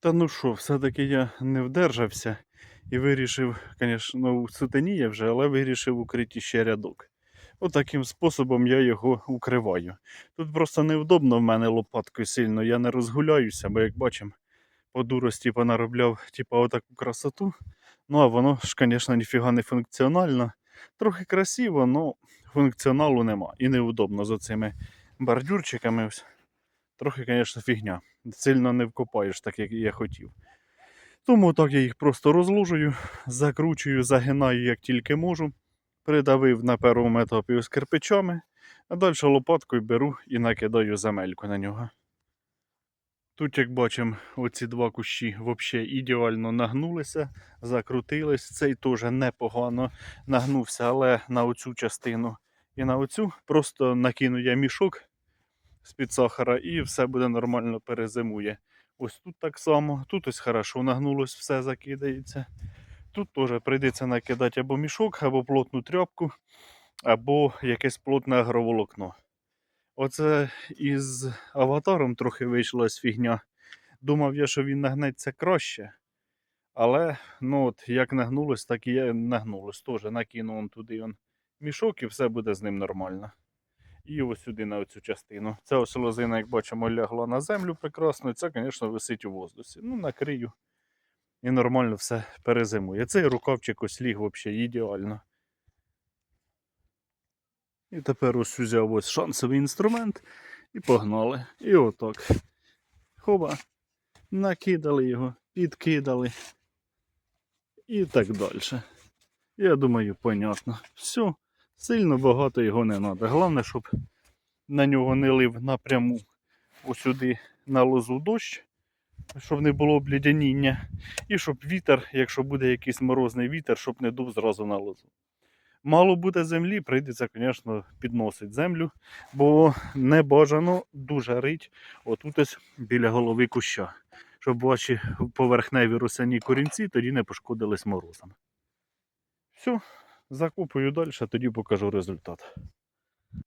Та ну що, все-таки я не вдержався і вирішив, звісно, у сутеніє вже, але вирішив укрити ще рядок. Отаким способом я його укриваю. Тут просто невдобно в мене лопаткою сильно, я не розгуляюся, бо як бачимо, по дурості понаробляв типа отаку красоту. Ну а воно ж, звісно, ніфіга не функціонально. Трохи красиво, але функціоналу нема. І неудобно з оцими бордюрчиками. Трохи, звісно, фігня. Сильно не вкопаєш, так як я хотів. Тому так я їх просто розложую, закручую, загинаю як тільки можу. Придавив на першому етапі з кирпичами, а далі лопаткою беру і накидаю земельку на нього. Тут, як бачимо, оці два кущі взагалі ідеально нагнулися, закрутились. Цей теж непогано нагнувся, але на оцю частину і на оцю просто накину я мішок з-під сахара і все буде нормально перезимує. Ось тут так само, тут ось хорошо нагнулось, все закидається. Тут теж прийдеться накидати або мішок, або плотну тряпку, або якесь плотне агроволокно. Оце із аватаром трохи вийшла фігня. Думав я, що він нагнеться краще. Але ну от, як нагнулось, так і нагнулось. Теж накину он туди он мішок і все буде з ним нормально. І ось сюди на цю частину. Ця ось лозина, як бачимо, лягла на землю прекрасно. І це, звісно, висить у воздусі. Ну, накрию і нормально все перезимує. Цей рукавчик ось ліг взагалі ідеально. І тепер ось взяв ось шансовий інструмент і погнали. І отак. Хоба. Накидали його, підкидали. І так далі. Я думаю, понятно. Все, сильно багато його не треба. Головне, щоб на нього не лив напряму усюди на лозу дощ, щоб не було облідяніння. І щоб вітер, якщо буде якийсь морозний вітер, щоб не дув зразу на лозу. Мало буде землі, прийдеться, звісно, підносити землю, бо не бажано дуже рить отут біля голови куща, щоб ваші поверхневі росяні корінці тоді не пошкодились морозом. Все, закупую далі, тоді покажу результат.